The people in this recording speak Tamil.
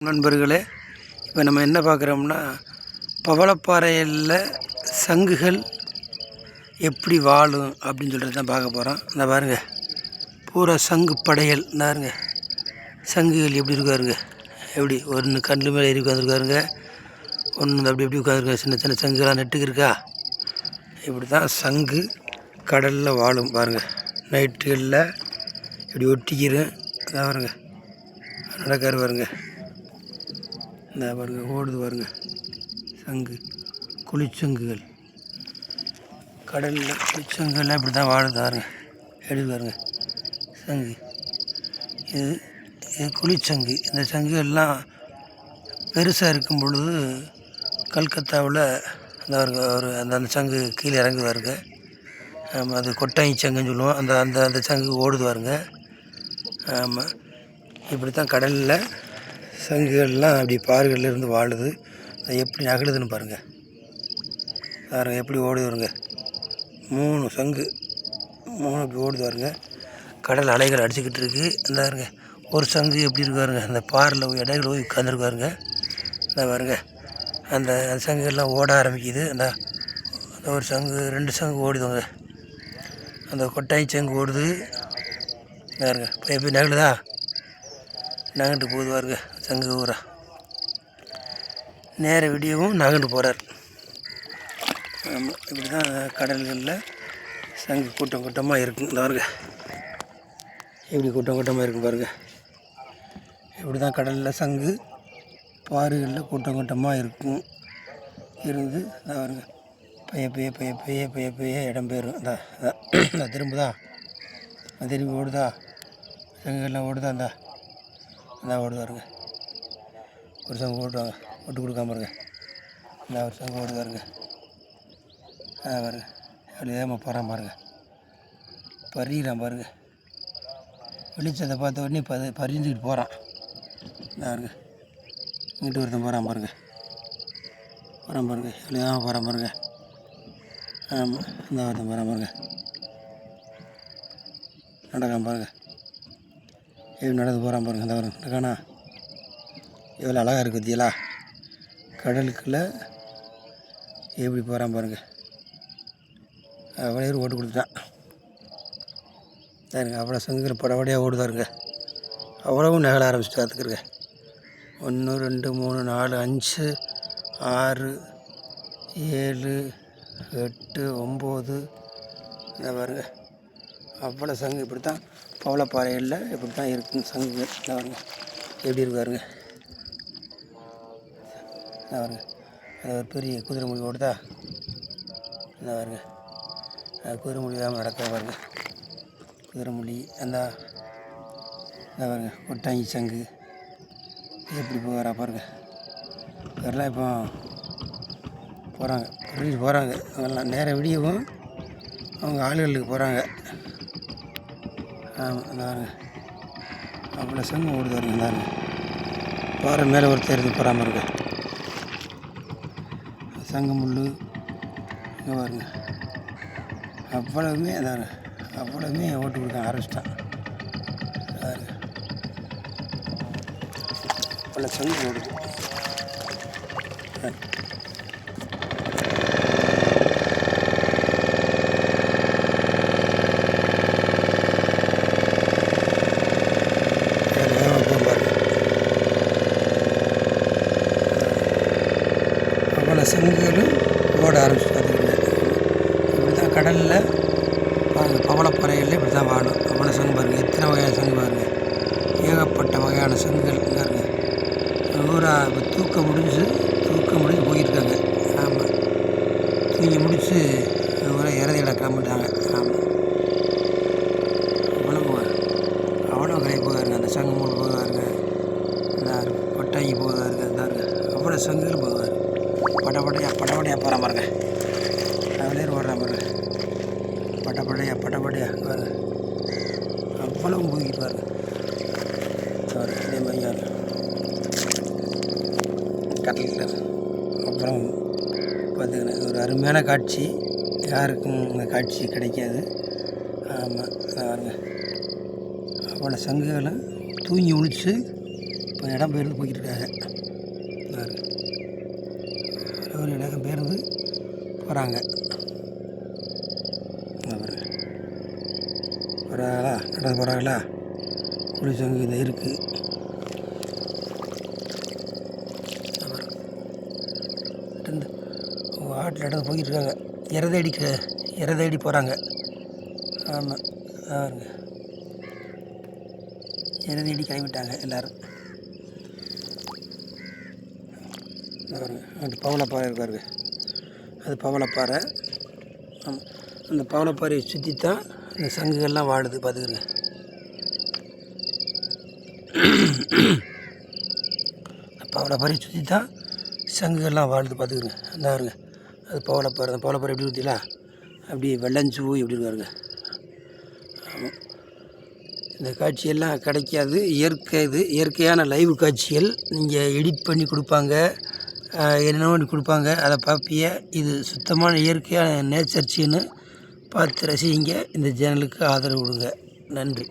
நண்பர்களே இப்போ நம்ம என்ன பார்க்குறோம்னா பவளப்பாறையில் சங்குகள் எப்படி வாழும் அப்படின்னு சொல்லிட்டு தான் பார்க்க போகிறோம் இந்த பாருங்கள் பூரா சங்கு படையல் பாருங்க. சங்குகள் எப்படி இருக்காருங்க எப்படி? ஒன்று கண்ணு மேலே ஏறி உட்காந்துருக்காருங்க ஒன்று அப்படி எப்படி உட்காந்துருக்காரு சின்ன சின்ன சங்குகளாக நெட்டுக்கு இருக்கா இப்படி தான் சங்கு கடலில் வாழும் பாருங்கள் நைட்டுகளில் இப்படி ஒட்டிக்கிறேன் அதான் பாருங்க. நடக்காரு பாருங்க. இந்த பாருங்க ஓடுது பாருங்க. சங்கு குளிச்சங்குகள். கடலில் குளிச்சங்குகள்லாம் இப்படி தான் வாழுது பாருங்க. எடுத்து பாருங்க. சங்கு. இது இது குளிச்சங்கு. இந்த சங்குகள்லாம் பெருசாக இருக்கும் பொழுது கல்கத்தாவில் அந்த ஒரு அந்த அந்த சங்கு கீழே இறங்கு பாருங்க. ஆமாம் அது கொட்டாங்கி சங்குன்னு சொல்லுவோம். அந்த அந்த அந்த சங்கு ஓடுது பாருங்க. ஆமாம் இப்படி தான் கடலில் சங்குகள்லாம் அப்படி பாறைகளில் இருந்து வாழுது. அது எப்படி நகழுதுன்னு பாருங்கள் பாருங்க எப்படி ஓடுது வருங்க மூணு சங்கு. மூணு இப்படி ஓடுது வருங்க கடல் அலைகள் அடிச்சுக்கிட்டு இருக்குது இந்த பாருங்க. ஒரு சங்கு எப்படி இருக்காருங்க அந்த பாறையில் போய் இடையில போய் உட்காந்துருக்காருங்க இந்த பாருங்க. அந்த அந்த சங்குகள்லாம் ஓட ஆரம்பிக்குது. அந்த அந்த ஒரு சங்கு ரெண்டு சங்கு ஓடுதுங்க அந்த கொட்டாய் சங்கு ஓடுது. இந்த பாருங்க. இப்போ எப்படி நகலுதா? நகண்டு போகுது பாருங்க. சங்கு ஊரா? நேர விடியவும் நகர்ந்து போகிறார் ஆமாம் இப்படி தான் கடல்களில் சங்கு கூட்டம் கூட்டமாக இருக்கும். இந்த பாருங்க. இப்படி கூட்டம் கூட்டமாக இருக்கும் பாருங்க. இப்படி தான் கடலில் சங்கு பாறைகளில் கூட்டம் கூட்டமாக இருக்கும். இருந்து இந்த பாருங்க. பைய பைய பைய பைய பைய பைய இடம் பெயரும். அதான் அதான் திரும்புதா? அது திரும்பி ஓடுதா? சங்குகள்லாம் ஓடுதா? அந்த அதான் ஓடுதாருங்க ஒரு சங்கம் ஓட்டுவாங்க விட்டு கொடுக்காம இருங்க இந்த ஒரு சங்கம் ஓடுது பாருங்க. ஆ பாருங்க. அப்படி ஏமா போகிறான் பாருங்க. பறிகிறான் பாருங்க. வெளிச்சத்தை பார்த்த உடனே ப பறிஞ்சுக்கிட்டு போகிறான் இந்த பாருங்க. இங்கிட்டு ஒருத்தன் போகிறான் பாருங்க. போகிறான் பாருங்க. இப்படி தான் போகிறான் பாருங்க. ஆமாம் இந்த ஒருத்தன் போகிறான் பாருங்க. நடக்காம பாருங்க. எப்படி நடந்து போகிறான் பாருங்க. இந்த வரும் நடக்கானா? எவ்வளோ அழகாக இருக்குது பத்தியலா கடலுக்குள்ளே எப்படி போகிறான் பாருங்கள் அவ்வளோ பேர் ஓட்டு கொடுத்துட்டான். சரிங்க அவ்வளோ சங்குகள் படபடியாக ஓடுதாருங்க அவ்வளவும் நகல ஆரம்பிச்சுட்டு பார்த்துக்குருங்க ஒன்று ரெண்டு மூணு நாலு அஞ்சு ஆறு ஏழு எட்டு ஒம்பது. இந்த பாருங்க. அவ்வளோ சங்கு இப்படி தான் பவளப்பாறையில் இப்படி தான் இருக்குங்க சங்கு இந்த பாருங்க. எப்படி இருக்காருங்க இந்த பாருங்க? அது ஒரு பெரிய குதிரை மொழி ஓடுதா? இந்த பாருங்க? அது குதிரை மொழி தான் நடக்க பாருங்க. குதிரை மொழி அந்த இந்த பாருங்க? ஒட்டாங்கி சங்கு. எப்படி போகிறா பாருங்க. இதெல்லாம் இப்போ போகிறாங்க புரிஞ்சு போகிறாங்க அவங்கெல்லாம் நேரம் விடியவும் அவங்க ஆளுகளுக்கு போகிறாங்க ஆமாம் இந்த பாருங்க. அவ்வளோ சங்கம் ஓடுது வருங்க இந்த பாருங்க. பாறை மேலே ஒருத்தர் இருந்து போகாமல் இருக்குது சங்கு இங்கே பாருங்க. அவ்வளவுமே அதான் அவ்வளவுமே ஓட்டு கொடுக்க ஆரம்பிச்சிட்டான் பாருங்க அவ்வளோ சங்கு ஓடுது பாருங்க. வேக வேகமா போகும் பாருங்க அவ்வளோ சங்குகளும் ஓட ஆரம்பிச்சு பார்த்துக்கிட்டு இப்படி தான் கடலில் பாருங்கள் பவளப்பாறையில் இப்படி தான் வாழும். அவ்வளோ சங்கு பாருங்கள் எத்தனை வகையான சங்கு பாருங்கள் ஏகப்பட்ட வகையான சங்குகள் பாருங்க. ஊரா இப்போ தூக்க முடிஞ்சு தூக்க முடிஞ்சு போயிருக்காங்க. ஆமாம் தூங்கி முடித்து ஊரை இறதி கிளம்பிட்டாங்க ஆமாம் அவ்வளோ அவ்வளோ கரை போகாருங்க அந்த சங்கு மூணு போகாருங்க இந்த கொட்டாங்கி போகாருங்க இந்த அவ்வளோ சங்குகள் போதும். படபடையா பாருங்க. அவ்வளோ ஓடுறான் பாருங்க பட்டப்படையா பட்டப்படையா பாருங்க அவ்வளவு மூங்கி பாருங்க சாரி இதே மாதிரி கடலில் அப்புறம் பார்த்துக்கின ஒரு அருமையான காட்சி. யாருக்கும் இந்த காட்சி கிடைக்காது. ஆமாம் பாருங்க. அவ்வளோ சங்குகளை தூங்கி ஒழிச்சு இப்போ இடம் பெயர்ந்து போய்கிட்டு இருக்காங்க. ஒரு இடம் பேருந்து போகிறாங்க போகிறாங்களா நடந்து போகிறாங்களா குளிச்சவங்க இந்த இருக்குது ஆட்டில் இடத்துல போய்கிட்டு இருக்காங்க இறை தேடி க- தேடி போகிறாங்க ஆமாம் பாருங்க. இறை தேடி கிளம்பிட்டாங்க எல்லோரும் பாருங்க அந்த பவளப்பாறை இருக்காரு அது பவளப்பாறை ஆமாம் அந்த பவளப்பாறையை சுற்றி தான் இந்த சங்குகள்லாம் வாழுது பார்த்துக்கிறங்க பவளப்பாறையை சுற்றி தான் சங்குகள்லாம் வாழுது பார்த்துக்கிறங்க அந்த இருங்க அது பவளப்பாறை அந்த பவளப்பாறை எப்படி ஊற்றிலா அப்படி வெள்ளஞ்சூ எப்படி பாருங்க. ஆமாம் இந்த காட்சியெல்லாம் கிடைக்காது. இயற்கை இது. இயற்கையான லைவ் காட்சிகள் நீங்கள் எடிட் பண்ணி கொடுப்பாங்க. என்னென்னமோ பண்ணி கொடுப்பாங்க. அதை பார்ப்பிய இது சுத்தமான இயற்கையான நேச்சர் சீனு பார்த்து ரசிங்க. இந்த சேனலுக்கு ஆதரவு கொடுங்க. நன்றி.